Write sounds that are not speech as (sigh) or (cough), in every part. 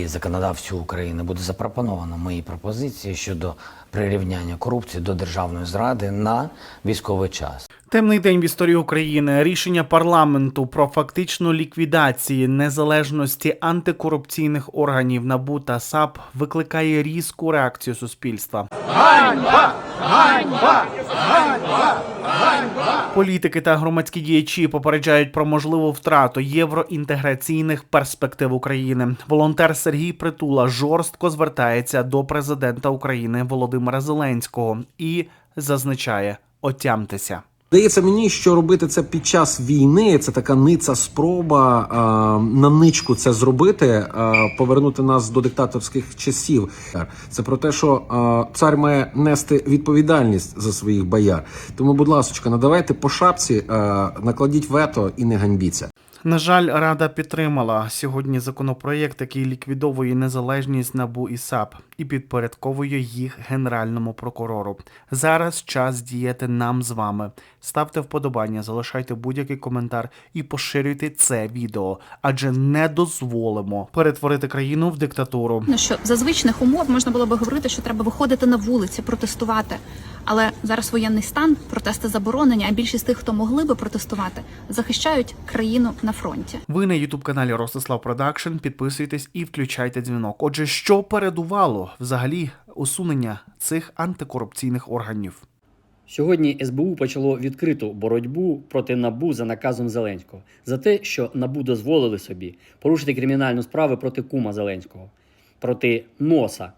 І законодавцю України буде запропоновано мої пропозиції щодо прирівняння корупції до державної зради на військовий час. Темний день в історії України. Рішення парламенту про фактичну ліквідації незалежності антикорупційних органів НАБУ та САП викликає різку реакцію суспільства. Політики та громадські діячі попереджають про можливу втрату євроінтеграційних перспектив України. Волонтер Сергій Притула жорстко звертається до президента України Володимира Зеленського і зазначає: отямтеся. Здається мені, що робити це під час війни. Це така ниця спроба е, на ничку це зробити, е, повернути нас до диктаторських часів. Це про те, що е, цар має нести відповідальність за своїх бояр. Тому, будь ласка, надавайте по шапці, е, накладіть вето і не ганьбіться. На жаль, Рада підтримала сьогодні законопроєкт, який ліквідовує незалежність НАБУ і САП і підпорядковує їх генеральному прокурору. Зараз час діяти нам з вами. Ставте вподобання, залишайте будь-який коментар і поширюйте це відео, адже не дозволимо перетворити країну в диктатуру. Ну що за звичних умов можна було би говорити, що треба виходити на вулиці, протестувати. Але зараз воєнний стан, протести заборонені, а більшість тих, хто могли би протестувати, захищають країну на фронті. Ви на ютуб каналі Ростислав Продакшн. Підписуйтесь і включайте дзвінок. Отже, що передувало взагалі усунення цих антикорупційних органів? Сьогодні СБУ почало відкриту боротьбу проти НАБУ за наказом Зеленського за те, що НАБУ дозволили собі порушити кримінальну справу проти кума Зеленського, проти носа,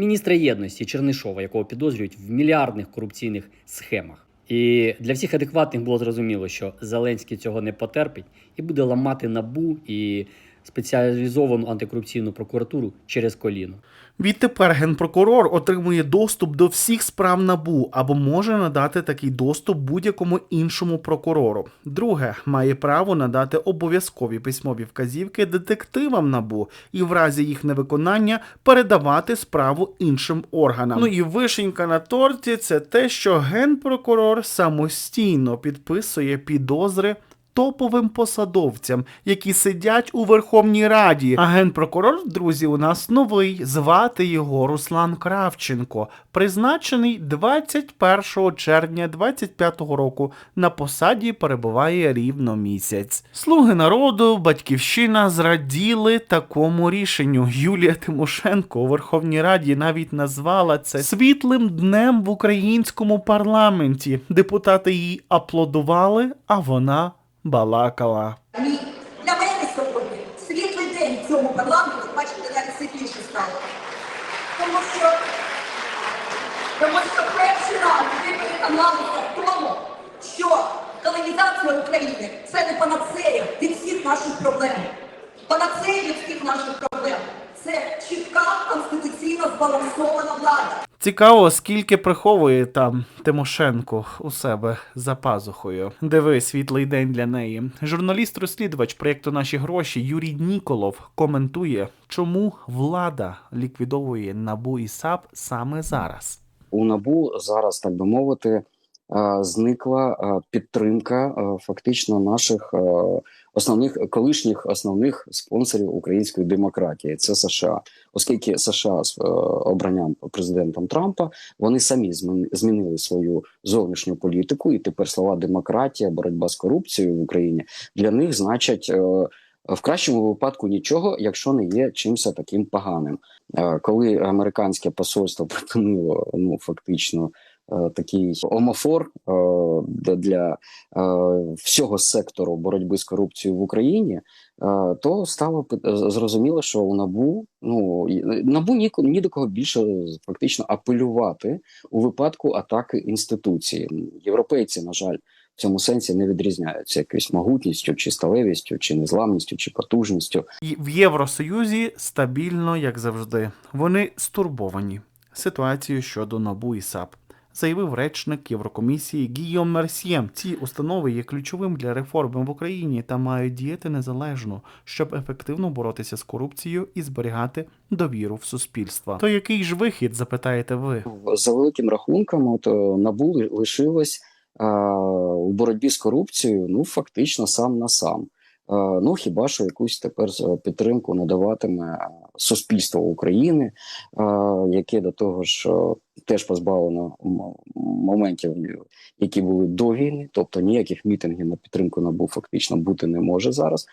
міністра єдності Чернишова, якого підозрюють в мільярдних корупційних схемах. І для всіх адекватних було зрозуміло, що Зеленський цього не потерпить і буде ламати НАБУ і спеціалізовану антикорупційну прокуратуру через коліно. Відтепер генпрокурор отримує доступ до всіх справ набу або може надати такий доступ будь-якому іншому прокурору. Друге, має право надати обов'язкові письмові вказівки детективам набу і в разі їх невиконання передавати справу іншим органам. Ну і вишенька на торті це те, що генпрокурор самостійно підписує підозри топовим посадовцям, які сидять у Верховній Раді. А генпрокурор, друзі, у нас новий. Звати його Руслан Кравченко, призначений 21 червня 25 року. На посаді перебуває рівно місяць. Слуги народу, батьківщина зраділи такому рішенню. Юлія Тимошенко у Верховній Раді навіть назвала це світлим днем в українському парламенті. Депутати їй аплодували, а вона балакала. Ні, для мене сьогодні світлий день в цьому парламенті, бачите, навіть світліше стало. Тому що, тому що перший раз ви переконалися в тому, що колонізація України це не панацея від всіх наших проблем. Панацея від всіх наших проблем це чітка конституційно збалансована влада. Цікаво, скільки приховує там Тимошенко у себе за пазухою. Диви, світлий день для неї. Журналіст-розслідувач проєкту Наші гроші Юрій Ніколов коментує, чому влада ліквідовує набу і САП саме зараз. у набу зараз, так би мовити, зникла підтримка фактично наших основних колишніх основних спонсорів української демократії. Це США, оскільки США з е, обранням президентом Трампа вони самі змінили свою зовнішню політику, і тепер слова демократія, боротьба з корупцією в Україні для них значать. е, в кращому випадку нічого, якщо не є чимось таким поганим. Е, Коли американське посольство (laughs) припинило ну фактично такий омофор е, для- е, всього сектору боротьби з корупцією в Україні, е, то стало зрозуміло, що у набу ну набу ні, ні до кого більше фактично апелювати у випадку атаки інституції. Європейці, на жаль. В цьому сенсі не відрізняються якоюсь могутністю, чи сталевістю, чи незламністю, чи потужністю. І в Євросоюзі стабільно, як завжди. Вони стурбовані ситуацією щодо набу і САП. Заявив речник Єврокомісії Гійом Мерсьє. Ці установи є ключовим для реформи в Україні та мають діяти незалежно, щоб ефективно боротися з корупцією і зберігати довіру в суспільство. То який ж вихід, запитаєте ви? За великим рахунком, от е, набу лишилось е, у боротьбі з корупцією, ну фактично сам на сам. Ну хіба що якусь тепер е, підтримку надаватиме суспільство України, е, яке до того ж е, теж позбавлено моментів, які були до війни, тобто ніяких мітингів на підтримку НАБУ фактично бути не може зараз.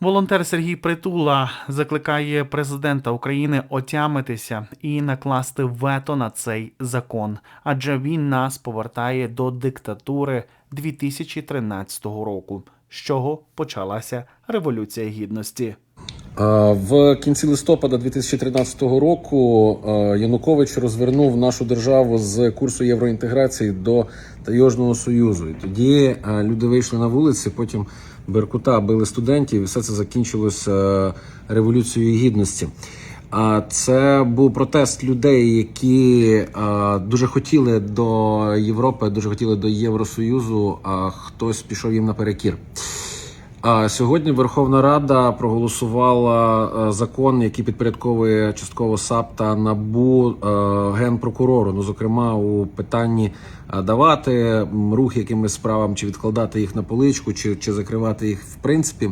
Волонтер Сергій Притула закликає президента України отямитися і накласти вето на цей закон, адже він нас повертає до диктатури 2013 року, з чого почалася революція гідності. В кінці листопада 2013 року Янукович розвернув нашу державу з курсу євроінтеграції до Таєжного Союзу. І тоді люди вийшли на вулиці, потім Беркута били студентів, і все це закінчилось революцією гідності. Це був протест людей, які дуже хотіли до Європи, дуже хотіли до Євросоюзу, а хтось пішов їм наперекір. Сьогодні Верховна Рада проголосувала закон, який підпорядковує частково САП та НАБУ генпрокурору. Ну, зокрема, у питанні давати рух якимось справам, чи відкладати їх на поличку, чи, чи закривати їх в принципі.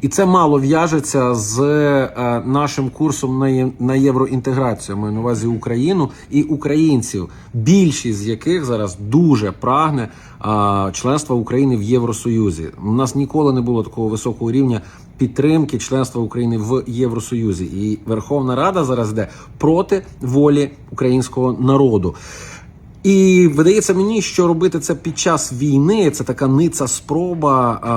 І це мало в'яжеться з е, нашим курсом на, євроінтеграцію. Маю на увазі Україну і українців, більшість з яких зараз дуже прагне членства України в Євросоюзі. У нас ніколи не було такого високого рівня підтримки членства України в Євросоюзі. І Верховна Рада зараз йде проти волі українського народу. І видається мені, що робити це під час війни це така ниця спроба а,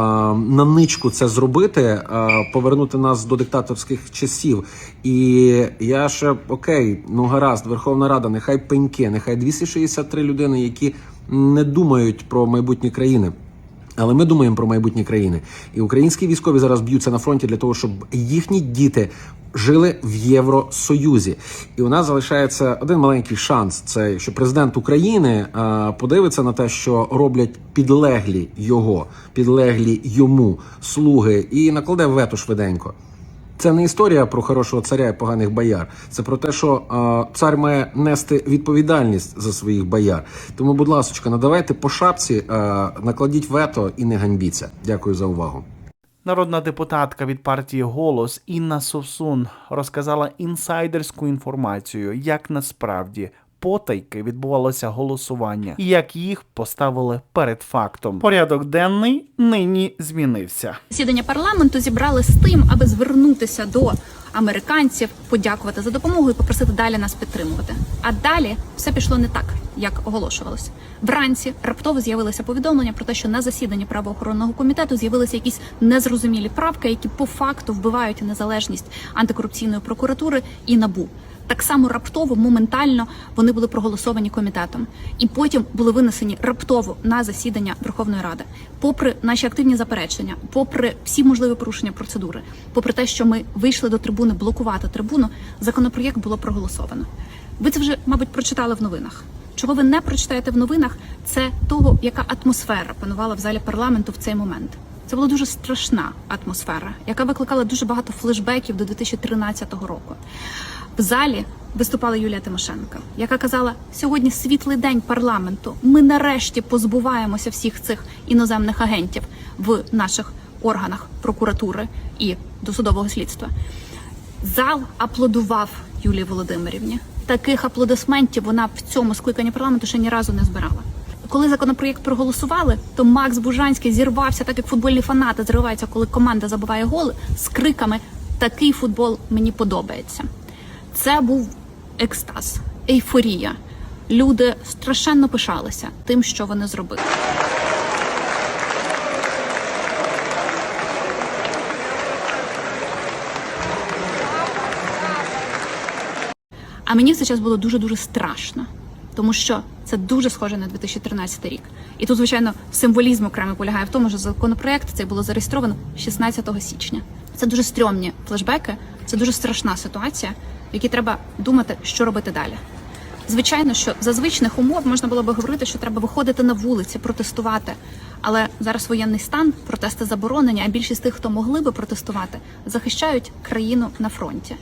на ничку це зробити, а, повернути нас до диктаторських часів. І я ще окей, ну гаразд, Верховна Рада, нехай пеньки, нехай 263 людини, які не думають про майбутнє країни. Але ми думаємо про майбутнє країни, і українські військові зараз б'ються на фронті для того, щоб їхні діти жили в Євросоюзі. І у нас залишається один маленький шанс: це що президент України подивиться на те, що роблять підлеглі його, підлеглі йому слуги, і накладе вето швиденько. Це не історія про хорошого царя і поганих бояр. Це про те, що е, цар має нести відповідальність за своїх бояр. Тому, будь ласка, надавайте по шапці, е, накладіть вето і не ганьбіться. Дякую за увагу. Народна депутатка від партії Голос Інна Совсун розказала інсайдерську інформацію, як насправді потайки відбувалося голосування і як їх поставили перед фактом. Порядок денний нині змінився. Засідання парламенту зібрали з тим, аби звернутися до американців, подякувати за допомогу і попросити далі нас підтримувати. А далі все пішло не так, як оголошувалось. Вранці раптово з'явилися повідомлення про те, що на засіданні правоохоронного комітету з'явилися якісь незрозумілі правки, які по факту вбивають незалежність антикорупційної прокуратури і набу. Так само раптово, моментально вони були проголосовані комітетом, і потім були винесені раптово на засідання Верховної Ради, попри наші активні заперечення, попри всі можливі порушення процедури, попри те, що ми вийшли до трибуни блокувати трибуну, законопроєкт було проголосовано. Ви це вже, мабуть, прочитали в новинах. Чого ви не прочитаєте в новинах, це того, яка атмосфера панувала в залі парламенту в цей момент. Це була дуже страшна атмосфера, яка викликала дуже багато флешбеків до 2013 року. Залі виступала Юлія Тимошенко, яка казала: сьогодні світлий день парламенту. Ми нарешті позбуваємося всіх цих іноземних агентів в наших органах прокуратури і досудового слідства. Зал аплодував Юлії Володимирівні. Таких аплодисментів вона в цьому скликанні парламенту ще ні разу не збирала. Коли законопроєкт проголосували, то Макс Бужанський зірвався, так як футбольні фанати зриваються, коли команда забиває голи з криками Такий футбол мені подобається. Це був екстаз, ейфорія. Люди страшенно пишалися тим, що вони зробили. А мені в цей час було дуже дуже страшно, тому що це дуже схоже на 2013 рік. І тут, звичайно, символізм окремий полягає в тому, що законопроект цей було зареєстровано 16 січня. Це дуже стрьомні флешбеки, це дуже страшна ситуація, в якій треба думати, що робити далі. Звичайно, що за звичних умов можна було би говорити, що треба виходити на вулиці, протестувати. Але зараз воєнний стан, протести заборонені, а більшість тих, хто могли би протестувати, захищають країну на фронті.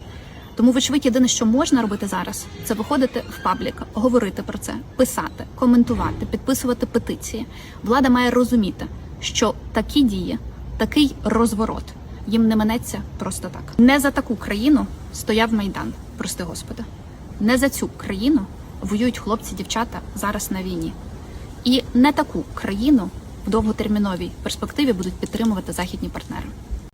Тому, вочевидь, єдине, що можна робити зараз, це виходити в паблік, говорити про це, писати, коментувати, підписувати петиції. Влада має розуміти, що такі дії такий розворот їм не минеться просто так. Не за таку країну стояв майдан, прости господи. Не за цю країну воюють хлопці, дівчата зараз на війні. І не таку країну в довготерміновій перспективі будуть підтримувати західні партнери.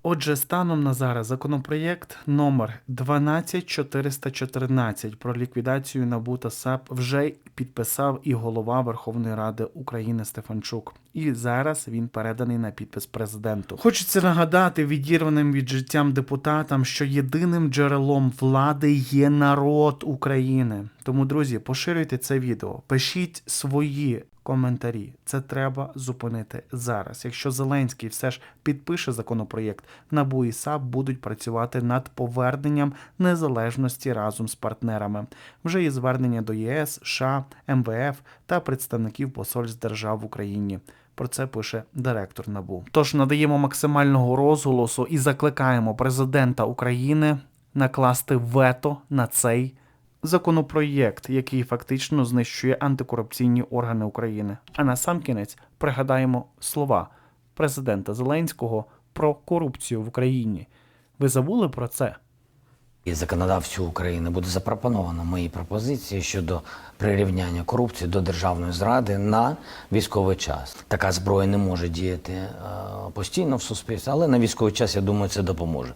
Отже, станом на зараз законопроєкт номер 12414 про ліквідацію НАБУ та САП вже підписав і голова Верховної Ради України Стефанчук. І зараз він переданий на підпис президенту. Хочеться нагадати відірваним від життям депутатам, що єдиним джерелом влади є народ України. Тому, друзі, поширюйте це відео, пишіть свої коментарі. Це треба зупинити зараз. Якщо Зеленський все ж підпише законопроєкт, НАБУ і САП будуть працювати над поверненням незалежності разом з партнерами. Вже є звернення до ЄС, США, МВФ та представників посольств держав в Україні. Про це пише директор НАБУ. Тож надаємо максимального розголосу і закликаємо президента України накласти вето на цей законопроєкт, який фактично знищує антикорупційні органи України. А на сам кінець пригадаємо слова президента Зеленського про корупцію в Україні. Ви забули про це? І законодавцю України буде запропоновано мої пропозиції щодо прирівняння корупції до державної зради на військовий час. Така зброя не може діяти е, постійно в суспільстві, але на військовий час, я думаю, це допоможе.